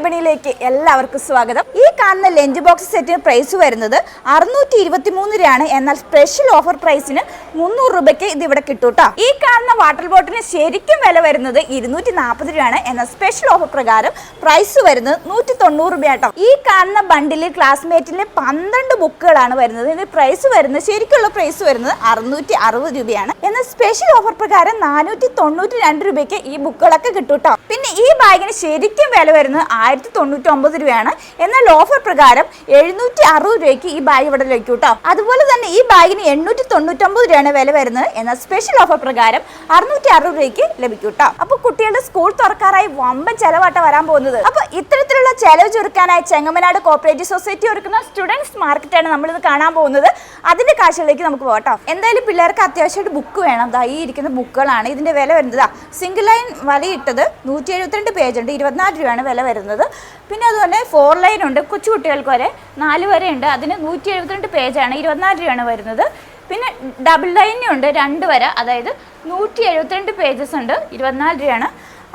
വിപണിയിലേക്ക് എല്ലാവർക്കും സ്വാഗതം. ഈ കാണുന്ന ലഞ്ച് ബോക്സ് സെറ്റിന് പ്രൈസ് വരുന്നത് അറുന്നൂറ്റി ഇരുപത്തി മൂന്ന് രൂപയാണ് എന്നാൽ സ്പെഷ്യൽ ഓഫർ പ്രൈസിന് മുന്നൂറ് രൂപയ്ക്ക് ഇത് ഇവിടെ കിട്ടും കേട്ടോ ഈ കാണുന്ന വാട്ടർ ബോട്ടിന് ശരിക്കും വില വരുന്നത് ഇരുന്നൂറ്റി നാൽപ്പത് രൂപയാണ്. എന്നാൽ സ്പെഷ്യൽ ഓഫർ പ്രകാരം പ്രൈസ് വരുന്നത് നൂറ്റി തൊണ്ണൂറ് രൂപ കേട്ടോ. ഈ കാണുന്ന ബണ്ടിലിൽ ക്ലാസ്മേറ്റിലെ പന്ത്രണ്ട് ബുക്കുകളാണ് വരുന്നത്. ഇതിന് പ്രൈസ് വരുന്നത് ശരിക്കുള്ള പ്രൈസ് വരുന്നത് അറുന്നൂറ്റി അറുപത് രൂപയാണ്. എന്നാൽ സ്പെഷ്യൽ ഓഫർ പ്രകാരം നാനൂറ്റി തൊണ്ണൂറ്റി രണ്ട് രൂപയ്ക്ക് ഈ ബുക്കുകളൊക്കെ കിട്ടും കേട്ടോ പിന്നെ ഈ ബാഗിന് ശരിക്കും വില വരുന്നത് ആയിരത്തി തൊണ്ണൂറ്റി ഒമ്പത് രൂപയാണ്. എന്നാൽ ഓഫർ പ്രകാരം എഴുന്നൂറ്റി അറുപത് രൂപയ്ക്ക് ഈ ബാഗ് ഇവിടെ ലഭിക്കും കേട്ടോ അതുപോലെ തന്നെ ഈ ബാഗിന് എണ്ണൂറ്റി തൊണ്ണൂറ്റൊമ്പത് രൂപയാണ് വില വരുന്നത്. എന്നാൽ സ്പെഷ്യൽ ഓഫർ പ്രകാരം അറുന്നൂറ്റി അറുപത് രൂപയ്ക്ക് ലഭിക്കും കേട്ടോ അപ്പൊ കുട്ടികളുടെ സ്കൂൾ തുറക്കാറായി വമ്പൻ ചെലവാട്ട വരാൻ പോകുന്നത്. അപ്പൊ ഇത്തരത്തിലുള്ള ചെലവ് ചുരുക്കാനായി ചെങ്ങമനാട് കോപ്പറേറ്റീവ് സൊസൈറ്റി ഒരുക്കുന്ന സ്റ്റുഡൻസ് മാർക്കറ്റാണ് നമ്മളിത് കാണാൻ പോകുന്നത്. അതിന്റെ കാഴ്ചകളിലേക്ക് നമുക്ക് പോകട്ടോ എന്തായാലും പിള്ളേർക്ക് അത്യാവശ്യമായിട്ട് ബുക്ക് വേണം. ദാ ഈ ഇരിക്കുന്ന ബുക്കുകളാണ് ഇതിന്റെ വില വരുന്നത്. സിംഗിൾ ലൈൻ വലയിട്ടത് നൂറ്റി എഴുപത്തിരണ്ട് പേജ് ഉണ്ട്. ഇരുപത്തിനാല് രൂപയാണ് വില വരുന്നത്. പിന്നെ അതുപോലെ ഫോർ ലൈൻ ഉണ്ട്. കൊച്ചു കുട്ടികൾക്ക് വരെ നാല് വരെ ഉണ്ട്. അതിന് നൂറ്റി എഴുപത്തിരണ്ട് പേജാണ് ഇരുപത്തിനാല് രൂപയാണ് വരുന്നത്. പിന്നെ ഡബിൾ ലൈനുണ്ട് രണ്ട് വര. അതായത് നൂറ്റി എഴുപത്തിരണ്ട് പേജസ് ഉണ്ട്. ഇരുപത്തിനാല് രൂപയാണ്.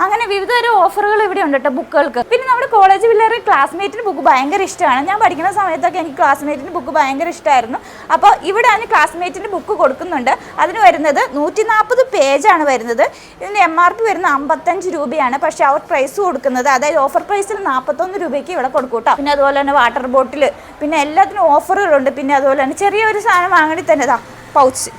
അങ്ങനെ വിവിധ തരം ഓഫറുകൾ ഇവിടെ ഉണ്ട് കേട്ടോ ബുക്കുകൾക്ക് പിന്നെ നമ്മുടെ കോളേജ് പിള്ളേർ ക്ലാസ്മേറ്റിന് ബുക്ക് ഭയങ്കര ഇഷ്ടമാണ്. ഞാൻ പഠിക്കുന്ന സമയത്തൊക്കെ എനിക്ക് ക്ലാസ്മേറ്റിന് ബുക്ക് ഭയങ്കര ഇഷ്ടമായിരുന്നു അപ്പോൾ ഇവിടെ അതിന് ക്ലാസ്മേറ്റിന്റെ ബുക്ക് കൊടുക്കുന്നുണ്ട്. അതിന് വരുന്നത് നൂറ്റി നാൽപ്പത് പേജാണ് വരുന്നത്. ഇതിന് എം ആർ പി വരുന്നത് അമ്പത്തഞ്ച് രൂപയാണ്. പക്ഷേ അവർ പ്രൈസ് കൊടുക്കുന്നത് അതായത് ഓഫർ പ്രൈസിൽ നാൽപ്പത്തൊന്ന് രൂപയ്ക്ക് ഇവിടെ കൊടുക്കും കേട്ടോ പിന്നെ അതുപോലെ തന്നെ വാട്ടർ ബോട്ടിൽ പിന്നെ എല്ലാത്തിനും ഓഫറുകളുണ്ട് പിന്നെ അതുപോലെ തന്നെ ചെറിയൊരു സാധനം വാങ്ങണി തന്നെ പൗച്ച്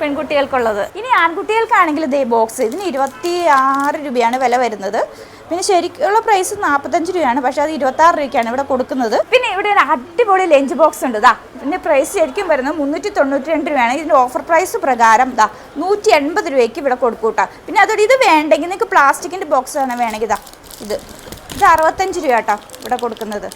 പെൺകുട്ടികൾക്കുള്ളത്. ഇനി ആൺകുട്ടികൾക്കാണെങ്കിൽ ഇതേ ബോക്സ്. ഇതിന് ഇരുപത്തി ആറ് രൂപയാണ് വില വരുന്നത്. പിന്നെ ശരിക്കുള്ള പ്രൈസ് നാൽപ്പത്തഞ്ച് രൂപയാണ്. പക്ഷെ അത് ഇരുപത്തി ആറ് രൂപയ്ക്കാണ് ഇവിടെ കൊടുക്കുന്നത്. പിന്നെ ഇവിടെ ഒരു അടിപൊളി ലഞ്ച് ബോക്സ് ഉണ്ട്. ഇതാ പിന്നെ പ്രൈസ് ശരിക്കും വരുന്നത് മുന്നൂറ്റി തൊണ്ണൂറ്റി രണ്ട് രൂപയാണ്. ഇതിന്റെ ഓഫർ പ്രൈസ് പ്രകാരം ഇതാ നൂറ്റി എൺപത് രൂപയ്ക്ക് ഇവിടെ കൊടുക്കൂട്ടാ പിന്നെ അതോടെ ഇത് വേണ്ടെങ്കിൽ നിങ്ങൾക്ക് പ്ലാസ്റ്റിക്കിന്റെ ബോക്സ് ആണ് വേണമെങ്കിൽ ഇതാ ഇത്. ഇത് അറുപത്തഞ്ച് രൂപ കേട്ടോ ഇവിടെ കൊടുക്കുന്നത്.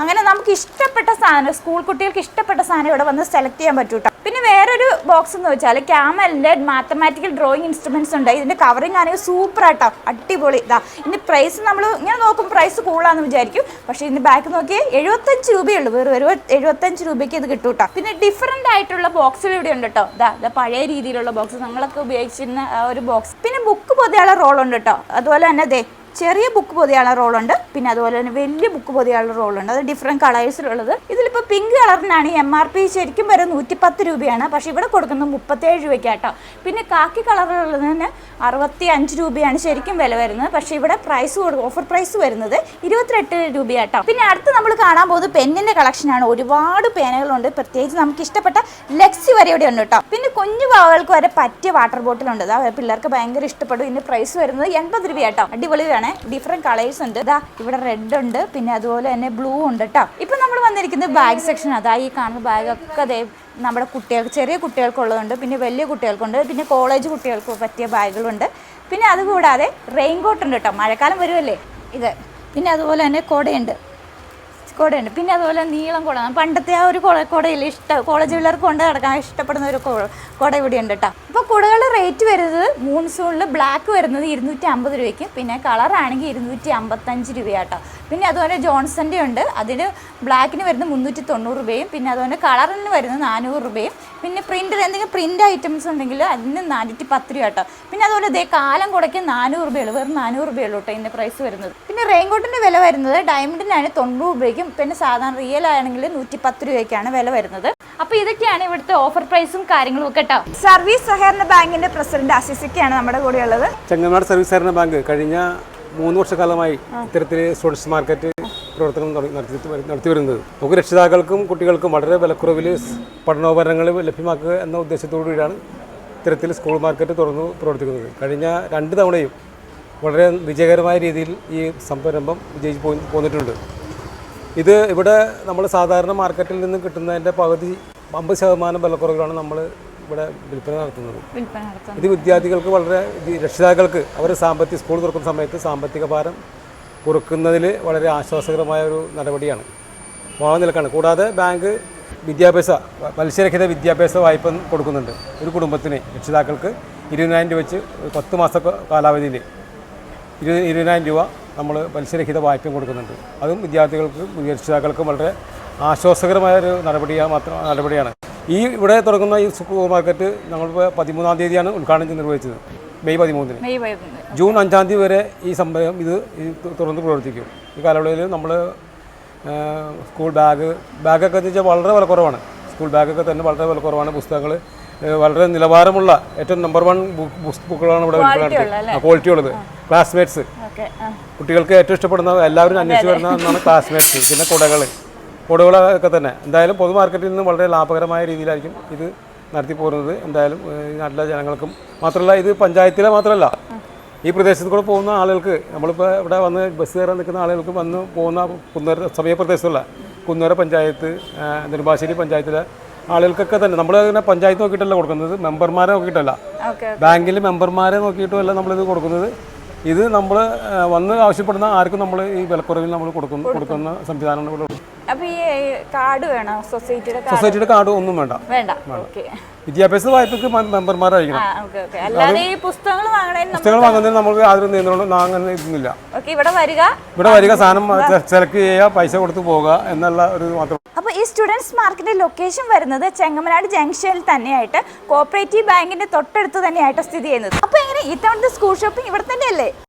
അങ്ങനെ നമുക്ക് ഇഷ്ടപ്പെട്ട സാധനം സ്കൂൾ കുട്ടികൾക്ക് ഇഷ്ടപ്പെട്ട സാധനം ഇവിടെ വന്ന് സെലക്ട് ചെയ്യാൻ പറ്റൂ ട്ടോ. പിന്നെ വേറൊരു ബോക്സ് എന്ന് വെച്ചാൽ ക്യാമലിന്റെ മാത്തമാറ്റിക്കൽ ഡ്രോയിങ് ഇൻസ്ട്രുമെന്റ്സ് ഉണ്ട്. ഇതിന്റെ കവറിങ് ആണെങ്കിൽ സൂപ്പർ ആട്ടോ. അടിപൊളി. ഇതാ ഇതിന്റെ പ്രൈസ് നമ്മൾ ഇങ്ങനെ നോക്കും പ്രൈസ് കൂളാന്ന് വിചാരിക്കും. പക്ഷേ ഇതിന്റെ ബാക്ക് നോക്കിയാൽ എഴുപത്തഞ്ച് രൂപയുള്ളൂ. വേറെ ഒരു എഴുപത്തഞ്ച് രൂപയ്ക്ക് ഇത് കിട്ടും കേട്ടോ പിന്നെ ഡിഫറെന്റ് ആയിട്ടുള്ള ബോക്സുകൾ ഇവിടെ ഉണ്ട് കേട്ടോ ഇതാ ഇതാ പഴയ രീതിയിലുള്ള ബോക്സ് നമ്മളൊക്കെ ഉപയോഗിച്ചിരുന്ന ഒരു ബോക്സ് പിന്നെ ബുക്ക് പൊതിയുള്ള റോളുണ്ട് കേട്ടോ അതുപോലെ തന്നെ ദേ ചെറിയ ബുക്ക് പൊതിയാനുള്ള റോളുണ്ട് പിന്നെ അതുപോലെ തന്നെ വലിയ ബുക്ക് പൊതിയാനുള്ള റോളുണ്ട് അത് ഡിഫറെന്റ് കളേഴ്സിലുള്ളത് ഇതിലിപ്പോൾ പിങ്ക് കളറിനാണ് എം ആർ പി ശരിക്കും വരെ നൂറ്റിപ്പത്ത് രൂപയാണ്. പക്ഷേ ഇവിടെ കൊടുക്കുന്നത് മുപ്പത്തേഴ് രൂപയ്ക്കാട്ടോ. പിന്നെ കാക്കി കളറിലുള്ളതിന് അറുപത്തി അഞ്ച് രൂപയാണ് ശരിക്കും വില വരുന്നത്. പക്ഷേ ഇവിടെ പ്രൈസ് ഓഫർ പ്രൈസ് വരുന്നത് ഇരുപത്തിയെട്ട് രൂപയാട്ടോ. പിന്നെ അടുത്ത് നമ്മൾ കാണാൻ പോകുന്നത് പെന്നിന്റെ കളക്ഷനാണ് ഒരുപാട് പേനകളുണ്ട് പ്രത്യേകിച്ച് നമുക്ക് ഇഷ്ടപ്പെട്ട ലെക്സി വരെ ഇവിടെ ഉണ്ട് കേട്ടോ. പിന്നെ കുഞ്ഞു പാവകൾക്ക് വരെ പറ്റിയ വാട്ടർ ബോട്ടിലുണ്ട് അതാ പിള്ളേർക്ക് ഭയങ്കര ഇഷ്ടപ്പെടും. ഇതിന്റെ പ്രൈസ് വരുന്നത് എൺപത് രൂപയാട്ടോ. കേട്ടോ അടിപൊളിയാണ് ഡിഫറെന്റ് കളേഴ്സ് ഉണ്ട്. ഇതാ ഇവിടെ റെഡ് ഉണ്ട്. പിന്നെ അതുപോലെ തന്നെ ബ്ലൂ ഉണ്ട് കേട്ടോ ഇപ്പൊ നമ്മൾ വന്നിരിക്കുന്നത് ബാഗ് സെക്ഷൻ അതാ ഈ കാണുന്ന ബാഗൊക്കെ ദേ നമ്മുടെ കുട്ടികൾക്ക് ചെറിയ കുട്ടികൾക്കുള്ളതുണ്ട്. പിന്നെ വലിയ കുട്ടികൾക്കുണ്ട്. പിന്നെ കോളേജ് കുട്ടികൾക്ക് പറ്റിയ ബാഗുകളുണ്ട് പിന്നെ അതുകൂടാതെ റെയിൻ കോട്ട് ഉണ്ട് കേട്ടോ മഴക്കാലം വരുമല്ലേ ഇത്. പിന്നെ അതുപോലെ തന്നെ കുടയുണ്ട്. കുടയുണ്ട്. പിന്നെ അതുപോലെ നീളം കുട. പണ്ടത്തെ ആ ഒരു കൊടയിൽ ഇഷ്ടം കോളേജ് പിള്ളേർക്ക് കൊണ്ട് നടക്കാൻ ഇഷ്ടപ്പെടുന്ന ഒരു കുട ഇവിടെ ഉണ്ട് കേട്ടോ അപ്പോൾ കുടകളുടെ റേറ്റ് വരുന്നത് മൂൺസൂണിൽ ബ്ലാക്ക് വരുന്നത് ഇരുന്നൂറ്റി അമ്പത് രൂപയ്ക്ക്. പിന്നെ കളറാണെങ്കിൽ ഇരുന്നൂറ്റി അമ്പത്തഞ്ച് രൂപയാട്ടോ. പിന്നെ അതുപോലെ ജോൺസന്റെ ഉണ്ട്. അതിന് ബ്ലാക്കിന് വരുന്നത് മുന്നൂറ്റി തൊണ്ണൂറ് രൂപയും പിന്നെ അതുപോലെ കളറിന് വരുന്നത് നാനൂറ് രൂപയും. പിന്നെ പ്രിന്റിൽ എന്തെങ്കിലും പ്രിന്റ് ഐറ്റംസ് ഉണ്ടെങ്കിൽ അതിന് നാനൂറ്റി പത്ത് രൂപ കേട്ടോ പിന്നെ അതുപോലെ ഇതേ കാലം കുടയ്ക്ക് നാനൂറ് രൂപയുള്ളൂ. വെറും നാനൂറ് രൂപയുള്ളൂ കേട്ടോ ഇതിന്റെ പ്രൈസ് വരുന്നത്. പിന്നെ റെയിൻകോട്ടിന്റെ വില വരുന്നത് ഡയമണ്ടിനാണ് തൊണ്ണൂറ് രൂപയ്ക്കും പിന്നെ സാധാരണ റിയൽ ആണെങ്കിൽ നൂറ്റി പത്ത് രൂപയ്ക്കാണ് വില വരുന്നത്. അപ്പോൾ ഇതൊക്കെയാണ് ഇവിടുത്തെ ഓഫർ പ്രൈസും കാര്യങ്ങളും ഒക്കെ കേട്ടോ സർവീസ് സഹകരണ ബാങ്കിന്റെ പ്രസിഡന്റ് അസിസിക്കയാണ് നമ്മുടെ കൂടെ ഉള്ളത്. ചെങ്ങനാട് സർവീസ് സഹകരണ ബാങ്ക് കഴിഞ്ഞ മൂന്ന് വർഷക്കാലമായി ഇത്തരത്തിൽ സ്റ്റുഡൻസ് മാർക്കറ്റ് പ്രവർത്തനം നടത്തി വരു- നടത്തി വരുന്നത്. നമുക്ക് രക്ഷിതാക്കൾക്കും കുട്ടികൾക്കും വളരെ വിലക്കുറവിൽ പഠനോപകരണങ്ങൾ ലഭ്യമാക്കുക എന്ന ഉദ്ദേശത്തോടുകൂടിയാണ് ഇത്തരത്തിൽ സ്കൂൾ മാർക്കറ്റ് തുറന്നു പ്രവർത്തിക്കുന്നത്. കഴിഞ്ഞ രണ്ട് തവണയും വളരെ വിജയകരമായ രീതിയിൽ ഈ സംരംഭം വിജയിച്ച് പോയി പോന്നിട്ടുണ്ട്. ഇത് ഇവിടെ നമ്മൾ സാധാരണ മാർക്കറ്റിൽ നിന്ന് കിട്ടുന്നതിന്റെ പകുതി അമ്പത് ശതമാനം വിലക്കുറവിലാണ് നമ്മൾ ഇവിടെ വിൽപ്പന നടത്തുന്നത്. ഇത് വിദ്യാർത്ഥികൾക്ക് വളരെ രക്ഷിതാക്കൾക്ക് അവർ സാമ്പത്തിക സ്കൂൾ തുറക്കുന്ന സമയത്ത് സാമ്പത്തിക ഭാരം കുറക്കുന്നതിൽ വളരെ ആശ്വാസകരമായ ഒരു നടപടിയാണ്. വാങ്ങാൻ നിൽക്കാണ് കൂടാതെ ബാങ്ക് വിദ്യാഭ്യാസ പലിശരഹിത വിദ്യാഭ്യാസ വായ്പ കൊടുക്കുന്നുണ്ട്. ഒരു കുടുംബത്തിന് രക്ഷിതാക്കൾക്ക് ഇരുപതിനായിരം രൂപ വെച്ച് പത്ത് മാസ കാലാവധിയിൽ ഇരുപത് ഇരുപതിനായിരം രൂപ നമ്മൾ പലിശരഹിത വായ്പയും കൊടുക്കുന്നുണ്ട്. അതും വിദ്യാർത്ഥികൾക്കും രക്ഷിതാക്കൾക്കും വളരെ ആശ്വാസകരമായ ഒരു നടപടിയാണ് മാത്രം നടപടിയാണ്. ഈ ഇവിടെ തുടങ്ങുന്ന ഈ സൂപ്പർ മാർക്കറ്റ് നമ്മൾ പതിമൂന്നാം തീയതിയാണ് ഉദ്ഘാടനം നിർവഹിച്ചത്. മെയ് പതിമൂന്നിന്. ജൂൺ അഞ്ചാം തീയതി വരെ ഈ സംഭവം ഇത് തുറന്ന് പ്രവർത്തിക്കും. ഈ കാലയളവിൽ നമ്മൾ സ്കൂൾ ബാഗ് ബാഗൊക്കെ എന്ന് വെച്ചാൽ വളരെ വില കുറവാണ്. സ്കൂൾ ബാഗൊക്കെ തന്നെ വളരെ വില കുറവാണ്. പുസ്തകങ്ങൾ വളരെ നിലവാരമുള്ള ഏറ്റവും നമ്പർ വൺ ബുക്കുകളാണ് ഇവിടെ ക്വാളിറ്റി ഉള്ളത്. ക്ലാസ്മേറ്റ്സ് കുട്ടികൾക്ക് ഏറ്റവും ഇഷ്ടപ്പെടുന്ന എല്ലാവരും അന്വേഷിച്ച് വരുന്ന ഒന്നാണ് ക്ലാസ്മേറ്റ്സ് പിന്നെ കുടകൾ കുടകളൊക്കെ തന്നെ. എന്തായാലും പൊതു മാർക്കറ്റിൽ നിന്ന് വളരെ ലാഭകരമായ രീതിയിലായിരിക്കും ഇത് നടത്തി പോരുന്നത് എന്തായാലും ഈ നാട്ടിലെ ജനങ്ങൾക്കും മാത്രമല്ല ഇത് പഞ്ചായത്തിലെ മാത്രമല്ല. ഈ പ്രദേശത്ത് കൂടെ പോകുന്ന ആളുകൾക്ക് നമ്മളിപ്പോൾ ഇവിടെ വന്ന് ബസ് കയറാൻ നിൽക്കുന്ന ആളുകൾക്ക് വന്ന് പോകുന്ന കുന്നര സമയപ്രദേശത്തുള്ള കുന്നര പഞ്ചായത്ത് നെടുമ്പാശ്ശേരി പഞ്ചായത്തിലെ ആളുകൾക്കൊക്കെ തന്നെ നമ്മൾ ഇങ്ങനെ പഞ്ചായത്ത് നോക്കിയിട്ടല്ല കൊടുക്കുന്നത് മെമ്പർമാരെ നോക്കിയിട്ടല്ല. ബാങ്കിൽ മെമ്പർമാരെ നോക്കിയിട്ടുമല്ല നമ്മളിത് കൊടുക്കുന്നത്. ഇത് നമ്മൾ വന്ന് ആവശ്യപ്പെടുന്ന ആർക്കും നമ്മൾ ഈ വിലക്കുറവിൽ നമ്മൾ കൊടുക്കുന്നു കൊടുക്കുന്ന സംവിധാനമാണ് ഇവിടെ അപ്പൊ ഈ കാർഡ് വേണോ? സൊസൈറ്റിയുടെ കാർഡ്? സൊസൈറ്റിയുടെ കാർഡ് ഒന്നും വേണ്ട. വേണ്ട. വിദ്യാഭ്യാസ വായ്പക്ക് മെമ്പർമാരായിരിക്കണം. പുസ്തകങ്ങൾ വാങ്ങുന്നതിന് നമുക്ക് യാതൊരു നിയന്ത്രണം അങ്ങനെ ഇതൊന്നുമില്ല. ഇവിടെ വരിക. ഇവിടെ വരിക സാധനം സെലക്ട് ചെയ്യുക പൈസ കൊടുത്ത് പോകുക എന്നുള്ള ഒരു മാത്രം ഈ സ്റ്റുഡൻസ് മാർക്കറ്റ് ലൊക്കേഷൻ വരുന്നത് ചെങ്ങമനാട് ജംഗ്ഷനിൽ തന്നെയായിട്ട് കോപ്പറേറ്റീവ് ബാങ്കിന്റെ തൊട്ടടുത്ത് തന്നെയായിട്ട് സ്ഥിതി ചെയ്യുന്നത്. അപ്പോൾ എങ്ങനെ ഇത്തവണത്തെ സ്കൂൾ ഷോപ്പിംഗ് ഇവിടെ തന്നെയല്ലേ?